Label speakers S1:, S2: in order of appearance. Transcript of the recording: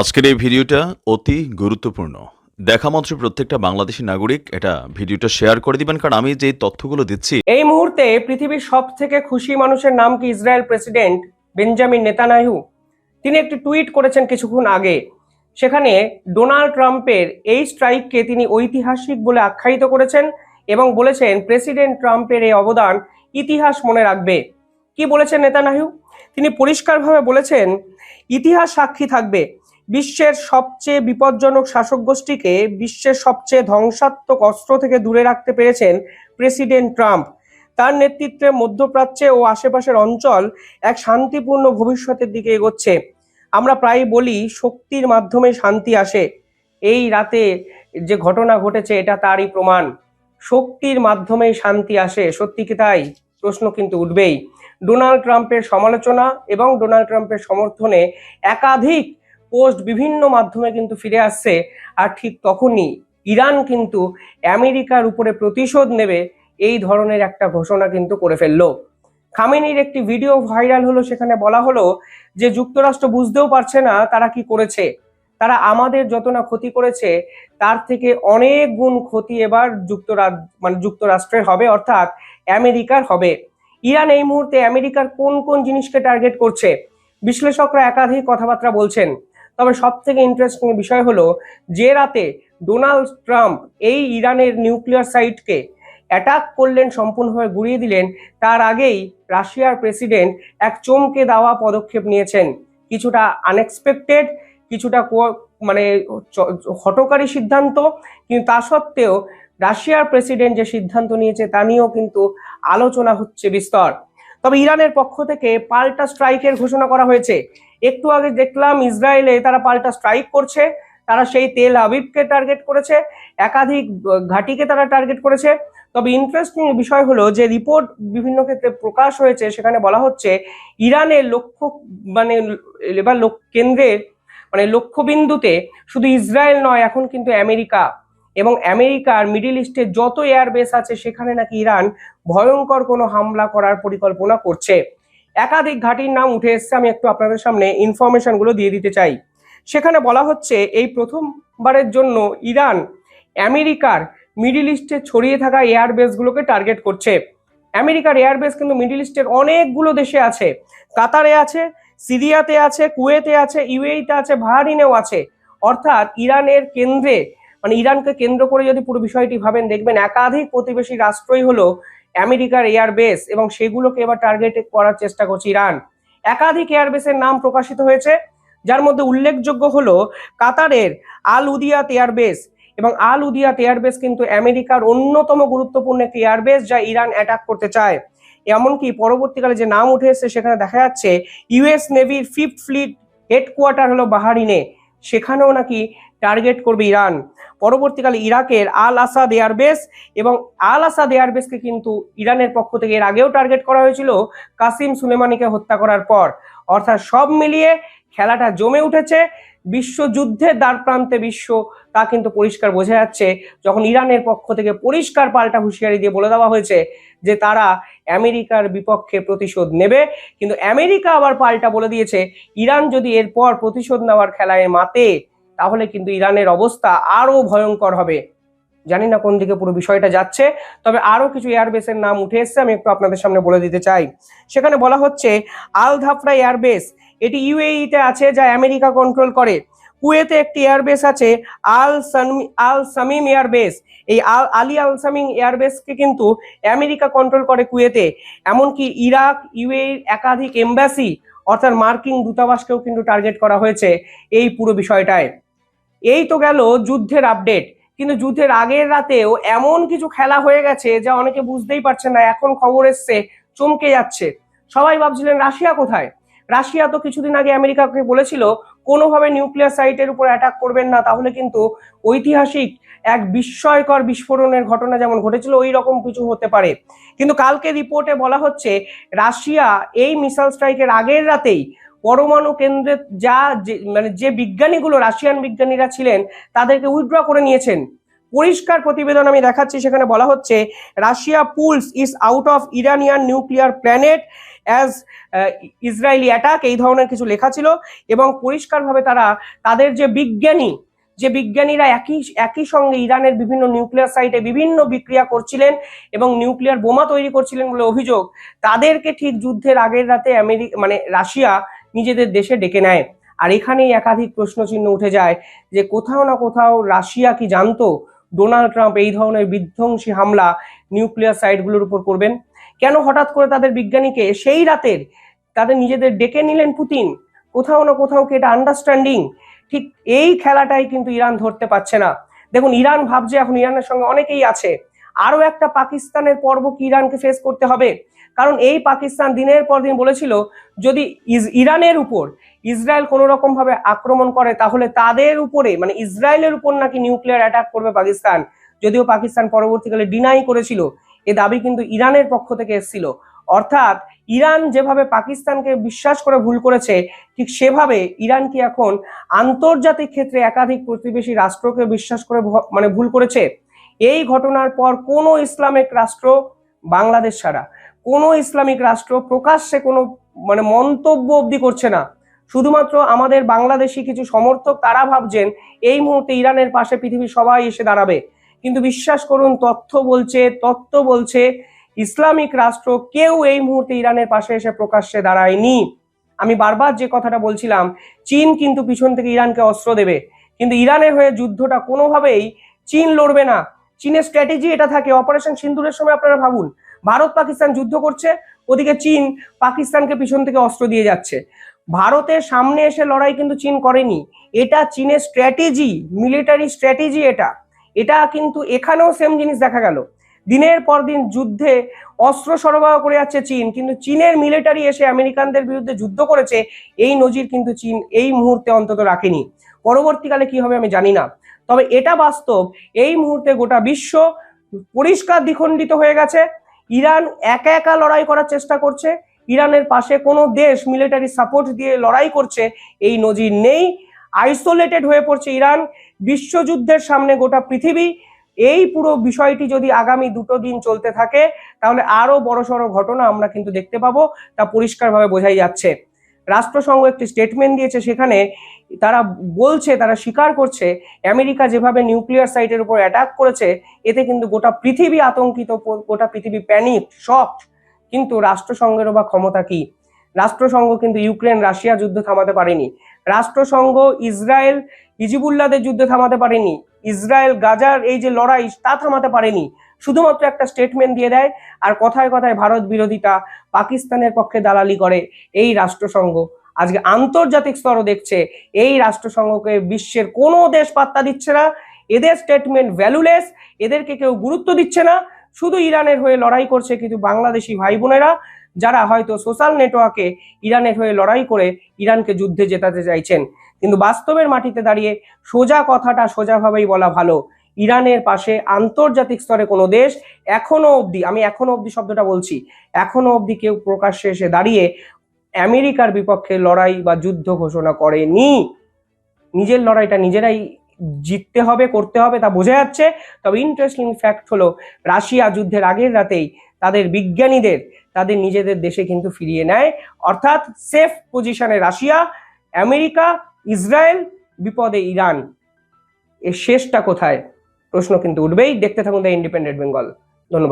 S1: আজকের এই ভিডিওটা অতি গুরুত্বপূর্ণ। দেখা মাত্র প্রত্যেকটা বাংলাদেশি নাগরিক এটা ভিডিওটা শেয়ার করে দিবেন, কারণ আমি যে তথ্যগুলো দিচ্ছি
S2: এই মুহূর্তে পৃথিবীর সব থেকে খুশি মানুষের নাম কি ইসরায়েল প্রেসিডেন্ট বেঞ্জামিন নেতানাহু তিনি একটি টুইট করেছেন কিছুক্ষণ আগে। সেখানে ডোনাল্ড ট্রাম্পের এই স্ট্রাইককে তিনি ঐতিহাসিক বলে আখ্যায়িত করেছেন এবং বলেছেন প্রেসিডেন্ট ট্রাম্পের এই অবদান ইতিহাস মনে রাখবে। কি বলেছেন নেতানাহু তিনি পরিষ্কারভাবে বলেছেন, ইতিহাস সাক্ষী থাকবে। বিশ্বের সবচেয়ে বিপজ্জনক শাসক গোষ্ঠীকে বিশ্বের সবচেয়ে ধ্বংসাত্মক অস্ত্র থেকে দূরে রাখতে পেরেছেন প্রেসিডেন্ট ট্রাম্প। তার নেতৃত্বে মধ্যপ্রাচ্যে ও আশেপাশের অঞ্চল এক শান্তিপূর্ণ ভবিষ্যতের দিকে এগোচ্ছে। আমরা প্রায় বলি, শক্তির মাধ্যমে শান্তি আসে। এই রাতে যে ঘটনা ঘটেছে, এটা তারই প্রমাণ। শক্তির মাধ্যমেই শান্তি আসে। সত্যি কি তাই? প্রশ্ন কিন্তু উঠবেই। ডোনাল্ড ট্রাম্পের সমালোচনা এবং ডোনাল্ড ট্রাম্পের সমর্থনে একাধিক পোস্ট বিভিন্ন মাধ্যমে কিন্তু ফিরে আসছে, আর ঠিক তখনই ইরান কিন্তু আমেরিকার উপরে প্রতিশোধ নেবে এই ধরনের একটা ঘোষণা কিন্তু করে ফেলল। খামেনির একটি ভিডিও ভাইরাল হলো, সেখানে বলা হলো যে যুক্তরাষ্ট্র বুঝতেও পারছে না তারা কি করেছে। তারা আমাদের যত না ক্ষতি করেছে, তার থেকে অনেক গুণ ক্ষতি এবার যুক্তরাজ্য মানে যুক্তরাষ্ট্রের হবে, অর্থাৎ আমেরিকার হবে। ইরান এই মুহূর্তে আমেরিকার কোন কোন জিনিসকে টার্গেট করছে? বিশ্লেষকরা একাধিক কথাবার্তা বলছেন। তবে সব থেকে ইন্টারেস্টিং বিষয় হলো যে রাতে ডোনাল্ড ট্রাম্প এই ইরানের নিউক্লিয়ার সাইটকে অ্যাটাক করলেন, সম্পূর্ণভাবে গুড়িয়ে দিলেন, তার আগেই রাশিয়ার প্রেসিডেন্ট এক চমকে দেওয়া পদক্ষেপ নিয়েছেন। কিছুটা আনএক্সপেক্টেড কিছুটা মানে হটকারী সিদ্ধান্ত, কিন্তু তা সত্ত্বেও রাশিয়ার প্রেসিডেন্ট যে সিদ্ধান্ত নিয়েছে তা নিয়েও কিন্তু আলোচনা হচ্ছে বিস্তর। তবে ইরানের পক্ষ থেকে পাল্টা স্ট্রাইকের ঘোষণা করা হয়েছে। একটু আগে দেখলাম ইসরায়েলে তারা পাল্টা স্ট্রাইক করছে, তারা সেই তেল আবিবকে টার্গেট করেছে, একাধিক ঘাঁটিকে তারা টার্গেট করেছে। তবে ইন্টারেস্টিং বিষয় হলো যে রিপোর্ট বিভিন্ন ক্ষেত্রে প্রকাশ হয়েছে, সেখানে বলা হচ্ছে ইরানের লক্ষ্য মানে এবার কেন্দ্রের মানে লক্ষ্যবিন্দুতে শুধু ইসরায়েল নয়, এখন কিন্তু আমেরিকা এবং আমেরিকার মিডিল ইস্টে যত এয়ারবেস আছে, সেখানে নাকি ইরান ভয়ঙ্কর কোনো হামলা করার পরিকল্পনা করছে। একাধিক ঘাঁটির নাম উঠে এসছে, আমি একটু আপনাদের সামনে ইনফরমেশনগুলো দিয়ে দিতে চাই। সেখানে বলা হচ্ছে, এই প্রথমবারের জন্য ইরান আমেরিকার মিডিল ইস্টে ছড়িয়ে থাকা এয়ারবেসগুলোকে টার্গেট করছে। আমেরিকার এয়ারবেস কিন্তু মিডিল ইস্টের অনেকগুলো দেশে আছে। কাতারে আছে, সিরিয়াতে আছে, কুয়েতে আছে, ইউএইতে আছে, বাহারিনেও আছে। অর্থাৎ ইরানের কেন্দ্রে মানে ইরানকে কেন্দ্র করে যদি পুরো বিষয়টি ভাবেন, দেখবেন একাধিক প্রতিবেশী রাষ্ট্রই হলো আমেরিকার এয়ারবেস এবং সেগুলোকে এবার টার্গেট করার চেষ্টা করছে ইরান। একাধিক এয়ারবেসের নাম প্রকাশিত হয়েছে, যার মধ্যে উল্লেখযোগ্য হলো কাতারের আল উদিয়াত এয়ারবেস এবং আল উদিয়াত এয়ারবেস কিন্তু আমেরিকার অন্যতম গুরুত্বপূর্ণ একটি এয়ারবেস যা ইরান অ্যাটাক করতে চায়। এমনকি পরবর্তীকালে যে নাম উঠে এসেছে সেখানে দেখা যাচ্ছে ইউএস নেভির ফিফথ ফ্লিট হেডকোয়ার্টার হলো বাহারিনে। সেখানেও নাকি টার্গেট করবে ইরান। পরবর্তীকালে ইরাকের আল আসাদ এয়ারবেস এবং আল আসাদ এয়ারবেসকে কিন্তু ইরানের পক্ষ থেকে এর আগেও টার্গেট করা হয়েছিল কাসিম সুলেমানিকে হত্যা করার পর। অর্থাৎ সব মিলিয়ে খেলাটা জমে উঠেছে। বিশ্বযুদ্ধের দ্বার প্রান্তে বিশ্ব তা কিন্তু পরিষ্কার বোঝা যাচ্ছে। যখন ইরানের পক্ষ থেকে পরিষ্কার পাল্টা হুঁশিয়ারি দিয়ে বলে দেওয়া হয়েছে যে তারা আমেরিকার বিপক্ষে প্রতিশোধ নেবে, কিন্তু আমেরিকা আবার পাল্টা বলে দিয়েছে, ইরান যদি এরপর প্রতিশোধ নেওয়ার খেলায় মাতে তাহলে কিন্তু ইরানের অবস্থা আরও ভয়ঙ্কর হবে। জানি না কোন দিকে পুরো বিষয়টা যাচ্ছে, তবে আরও কিছু এয়ারবেসের নাম উঠে এসছে, আমি একটু আপনাদের সামনে বলে দিতে চাই। সেখানে বলা হচ্ছে, আল ধাফরা এয়ারবেস এটি ইউএইতে আছে, যা আমেরিকা কন্ট্রোল করে। কুয়েতে একটি এয়ারবেস আছে, আল সানমি, আল সামিম এয়ারবেস এই আল, আলী আল সামিম এয়ারবেসকে কিন্তু আমেরিকা কন্ট্রোল করে কুয়েতে। এমনকি ইরাক ইউএইর একাধিক এম্বাসি অর্থাৎ মার্কিন দূতাবাসকেও কিন্তু টার্গেট করা হয়েছে এই পুরো বিষয়টায়। এই তো গেল যুদ্ধের আপডেট কিন্তু যুদ্ধের আগের রাতেও এমন কিছু খেলা হয়ে গেছে যা অনেকে বুঝতেই পারছে না, এখন খবর এসছে, চমকে যাচ্ছে। সবাই ভাবছিলেন রাশিয়া কোথায়? রাশিয়া তো কিছুদিন আগে আমেরিকাকে বলেছিল, কোনোভাবে নিউক্লিয়ার সাইটের উপর অ্যাটাক করবেন না, তাহলে কিন্তু ঐতিহাসিক এক বিস্ময়কর বিস্ফোরণের ঘটনা যেমন ঘটেছিল ওই রকম কিছু হতে পারে। কিন্তু কালকে রিপোর্টে বলা হচ্ছে, রাশিয়া এই মিসাইল স্ট্রাইকের আগের রাতেই পরমাণু কেন্দ্রে যা মানে যে বিজ্ঞানীগুলো, রাশিয়ান বিজ্ঞানীরা ছিলেন, তাদেরকে উইথড্র করে নিয়েছেন। পরিষ্কার প্রতিবেদন আমি দেখাচ্ছি, সেখানে বলা হচ্ছে, Russia pulls is out of Iranian nuclear planet as Israeli attack এই ধরনের কিছু লেখা ছিল, এবং পরিষ্কারভাবে তারা, তাদের যে বিজ্ঞানী, যে বিজ্ঞানীরা একই একই সঙ্গে ইরানের বিভিন্ন নিউক্লিয়ার সাইটে বিভিন্ন বিক্রিয়া করছিলেন এবং নিউক্লিয়ার বোমা তৈরি করছিলেন বলে অভিযোগ, তাদেরকে ঠিক যুদ্ধের আগের রাতে আমেরিকা মানে রাশিয়া নিজেদের দেশে ডেকে নেয়। আর এখানেই একাধিক প্রশ্নচিহ্ন উঠে যায় যে কোথাও না কোথাও রাশিয়া কি জানতো? ডোনাল্ড ট্রাম্প এই ধরনের বিধ্বংসী হামলা নিউক্লিয়ার সাইটগুলোর উপর করবেন? কেন হঠাৎ করে তাদের বিজ্ঞানীকে সেই রাতের তাদের নিজেদের ডেকে নিলেন পুতিন? কোথাও না কোথাও কি এটা আন্ডারস্ট্যান্ডিং ঠিক এই খেলাটাই কিন্তু ইরান ধরতে পারছে না। দেখুন, ইরান ভাবছে, এখন ইরানের সঙ্গে অনেকেই আছে। আরও একটা পাকিস্তানের পর্ব কি ইরানকে ফেস করতে হবে? কারণ এই পাকিস্তান দিনের পর দিন বলেছিল, যদি ইরানের উপর ইসরায়েল কোনো রকম ভাবে আক্রমণ করে, তাহলে তাদের উপরে মানে ইসরায়েলের উপর নাকি নিউক্লিয়ার অ্যাটাক করবে পাকিস্তান? যদিও পাকিস্তান পরবর্তীকালে ডিনাই করেছিল, এ দাবি কিন্তু ইরানের পক্ষ থেকে এসেছিল। অর্থাৎ ইরান যেভাবে পাকিস্তানকে বিশ্বাস করে ভুল করেছে, ঠিক সেভাবে ইরান কি এখন আন্তর্জাতিক ক্ষেত্রে একাধিক প্রতিবেশী রাষ্ট্রকে বিশ্বাস করে মানে ভুল করেছে? এই ঘটনার পর কোনো ইসলামিক রাষ্ট্র বাংলাদেশ ছাড়া, কোনো ইসলামিক রাষ্ট্র প্রকাশ্যে কোনো মানে মন্তব্য অবধি করছে না। শুধুমাত্র আমাদের বাংলাদেশি কিছু সমর্থক তারা ভাবছেন, এই মুহূর্তে ইরানের পাশে পৃথিবীর সবাই এসে দাঁড়াবে। কিন্তু বিশ্বাস করুন, তথ্য বলছে তত্ত্ব বলছে, ইসলামিক রাষ্ট্র কেউ এই মুহূর্তে ইরানের পাশে এসে প্রকাশ্যে দাঁড়ায়নি। আমি বারবার যে কথাটা বলছিলাম, চীন কিন্তু পিছন থেকে ইরানকে অস্ত্র দেবে। কিন্তু ইরানের হয়ে যুদ্ধটা কোনোভাবেই চীন লড়বে না। চীনের স্ট্র্যাটেজি এটা থাকে অপারেশন সিন্দুরের সময় আপনারা ভাবুন, ভারত পাকিস্তান যুদ্ধ করছে, ওদিকে চীন পাকিস্তানকে পিছন থেকে অস্ত্র দিয়ে যাচ্ছে। ভারতের সামনে এসে লড়াই কিন্তু চীন করেনি। এটা চীনের স্ট্র্যাটেজি মিলিটারি স্ট্র্যাটেজি এটা। এটা কিন্তু এখানেও সেম জিনিস দেখা গেল। দিনের পর দিন যুদ্ধে অস্ত্র সরবরাহ করে যাচ্ছে চীন, কিন্তু চীনের মিলিটারি এসে আমেরিকানদের বিরুদ্ধে যুদ্ধ করেছে, এই নজির কিন্তু চীন এই মুহূর্তে অন্তত রাখেনি। পরবর্তীকালে কি হবে আমি জানি না। তবে এটা বাস্তব, এই মুহূর্তে গোটা বিশ্ব পরিষ্কার দ্বিখণ্ডিত হয়ে গেছে। ইরান একা একা লড়াই করার চেষ্টা করছে। ইরানের পাশে কোনো দেশ মিলিটারি সাপোর্ট দিয়ে লড়াই করছে, এই নজির নেই। আইসোলেটেড হয়ে পড়ছে ইরান। বিশ্বযুদ্ধের সামনে গোটা পৃথিবী। এই পুরো বিষয়টি যদি আগামী দুটো দিন চলতে থাকে, তাহলে আরও বড়সড় ঘটনা আমরা কিন্তু দেখতে পাবো, তা পরিষ্কারভাবে বোঝাই যাচ্ছে। রাষ্ট্রসংঘ একটি স্টেটমেন্ট দিয়েছে, সেখানে তারা বলছে, তারা স্বীকার করছে, আমেরিকা যেভাবে নিউক্লিয়ার সাইটের উপর অ্যাটাক করেছে, এতে কিন্তু গোটা পৃথিবী আতঙ্কিত, গোটা পৃথিবী প্যানিক শক কিন্তু রাষ্ট্রসংঘেরও বা ক্ষমতা কি? রাষ্ট্রসংঘ কিন্তু ইউক্রেন, রাশিয়া যুদ্ধ থামাতে পারেনি। রাষ্ট্রসংঘ ইসরায়েল হিজিবুল্লাদের যুদ্ধ থামাতে পারেনি। ইসরায়েল, গাজার এই যে লড়াই, তা থামাতে পারেনি। শুধুমাত্র একটা স্টেটমেন্ট দিয়ে দেয়, আর কথায় কথায় ভারত বিরোধিতা পাকিস্তানের পক্ষে দালালি করে এই রাষ্ট্রসংঘ। আজকে আন্তর্জাতিক স্তরও দেখছে, এই রাষ্ট্রসংঘকে বিশ্বের কোনো দেশ পাত্তা দিচ্ছে না। এদের স্টেটমেন্ট ভ্যালুলেস এদেরকে কেউ গুরুত্ব দিচ্ছে না। শুধু ইরানের হয়ে লড়াই করছে কিন্তু বাংলাদেশি ভাই বোনেরা, যারা হয়তো সোশ্যাল নেটওয়ার্কে ইরানের হয়ে লড়াই করে ইরানকে যুদ্ধে জেতাতে চাইছেন। কিন্তু বাস্তবের মাটিতে দাঁড়িয়ে সোজা কথাটা সোজাভাবেই বলা ভালো। ইরানের পাশে আন্তর্জাতিক স্তরে কোনো দেশ এখনও অবধি, আমি এখনও অবধি শব্দটা বলছি, এখনও অবধি কেউ প্রকাশ্যে এসে দাঁড়িয়ে আমেরিকার বিপক্ষে লড়াই বা যুদ্ধ ঘোষণা করেনি। নিজের লড়াইটা নিজেরাই জিততে হবে, করতে হবে তা বোঝা যাচ্ছে। তবে ইন্টারেস্টিং ফ্যাক্ট হলো, রাশিয়া যুদ্ধের আগের রাতেই তাদের বিজ্ঞানীদের, তাদের নিজেদের দেশে কিন্তু ফিরিয়ে নেয়। অর্থাৎ সেফ পজিশনে রাশিয়া, আমেরিকা, ইসরায়েল, বিপদে ইরান। এর শেষটা কোথায়? প্রশ্ন কিন্তু উঠবেই। দেখতে থাকুন দ্য ইন্ডিপেন্ডেন্ট বেঙ্গল। ধন্যবাদ।